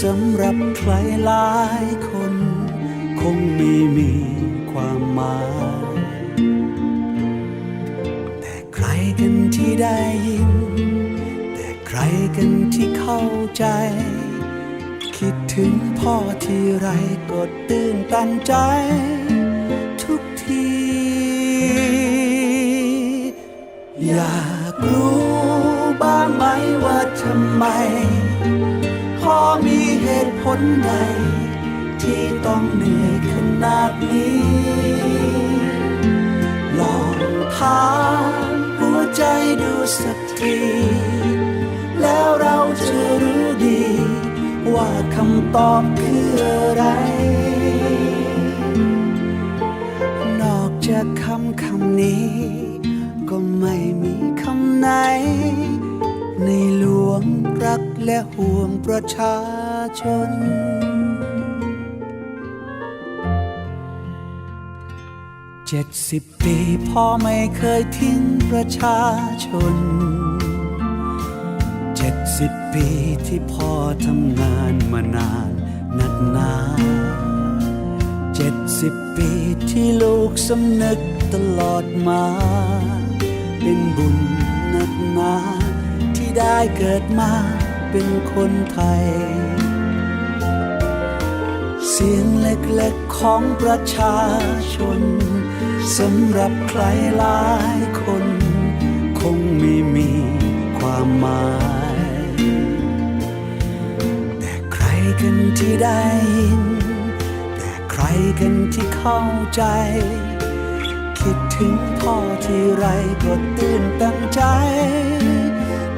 สำหรับใครหลายคน คงไม่มีความหมาย แต่ใครกันที่ได้ยิน แต่ใครกันที่เข้าใจ คิดถึงพ่อที่ไรก็ตื่นตันใจ ทุกที อยากรู้บ้างไหมว่าทำไม หตุผลใด ที่ต้องเหนื่อยขนาดนี้ ลองถามหัวใจดูสักทีแล้วเราจะรู้ดี ว่าคำตอบคืออะไร นอกจากคำคำนี้ และห่วงประชาชน เจ็ดสิบปีพ่อไม่เคยทิ้งประชาชน เจ็ดสิบปีที่พ่อทำงานมานานนักหนาเจ็ดสิบปีที่ลูกสำนึกตลอดมา เป็นบุญนักหนาที่ได้เกิดมา เป็นคนไทย เสียงเล็กๆของประชาชนสำหรับใครหลายคน คงไม่มีความหมาย แต่ใครกันที่ได้ยิน แต่ใครกันที่เข้าใจ คิดถึงพ่อที่ไรก็ตื่นตันใจ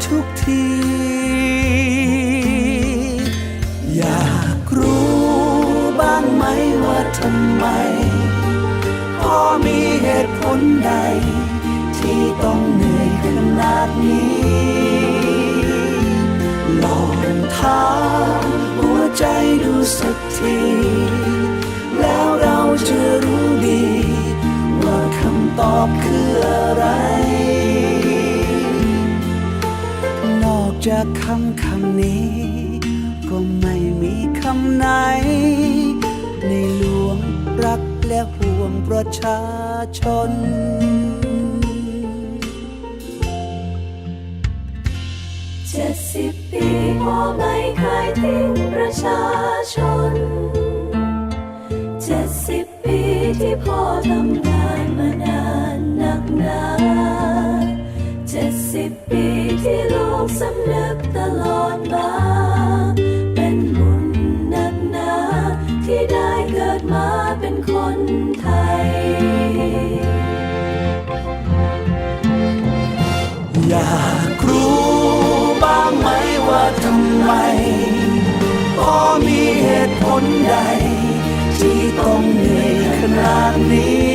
ทุกที มพ่อมีเหตุผลใด ที่ต้องเหนื่อยขนาดนี้ลองถามหัวใจดูสักที แล้วเราจะรู้ดี ว่าคำตอบคืออะไร นอกจากคำคำนี้ ก็ไม่มีคำไหนในลวง รักและห่วงประชาชน เจ็ดสิบปีพ่อไม่เคยทิ้งประชาชน เจ็ดสิบปีที่พ่อทำงาน อยากรู้บ้างไหมว่าทำไมพ่อมีเหตุผลใด ที่ต้องเหนื่อยขนาดนี้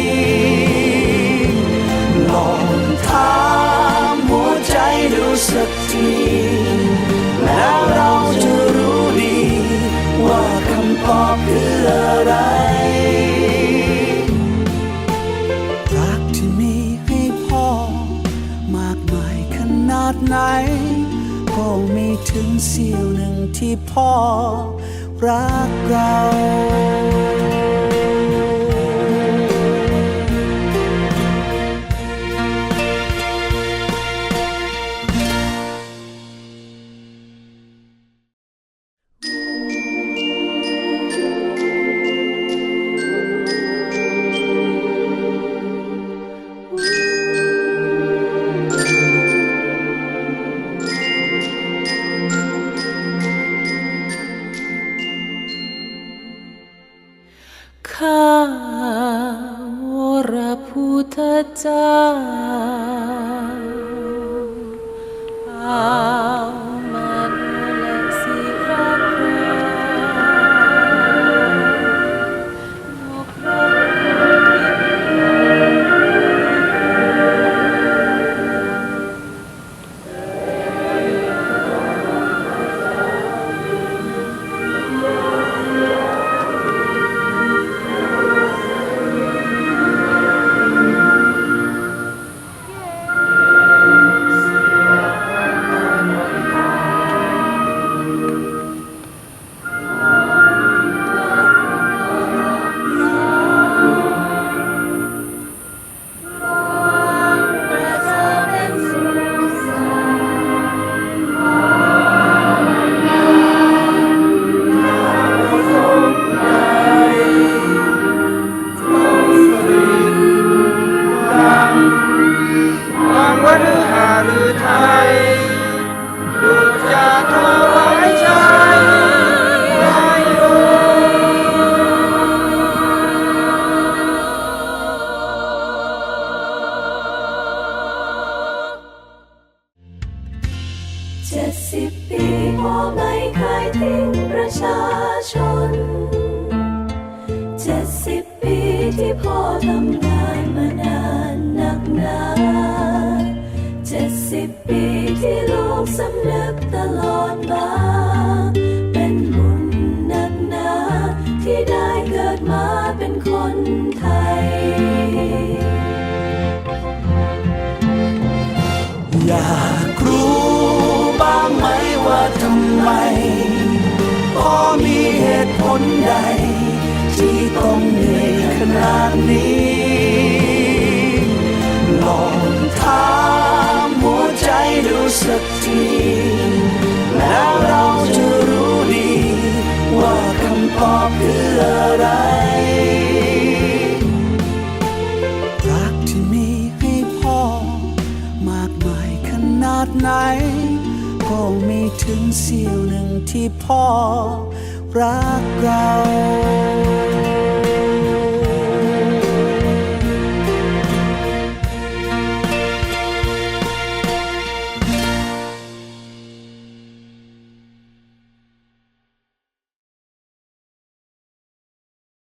ไหน ก็ไม่ถึงเสี้ยวหนึ่งที่พ่อรักเรา thật ta. ที่พ่อทำงานมานานนักหนาเจ็ดสิบปีที่ลูกสำนึกตลอดมา นื่อยขนาดนี้ ลองถามหัวใจดูสักทีแล้วเราจะรู้ดี ว่าคำตอบคืออะไรรักที่มีให้พ่อ มากมายขนาดไหน ก็ไม่ถึงเสี้ยวหนึ่งที่พ่อรักเรา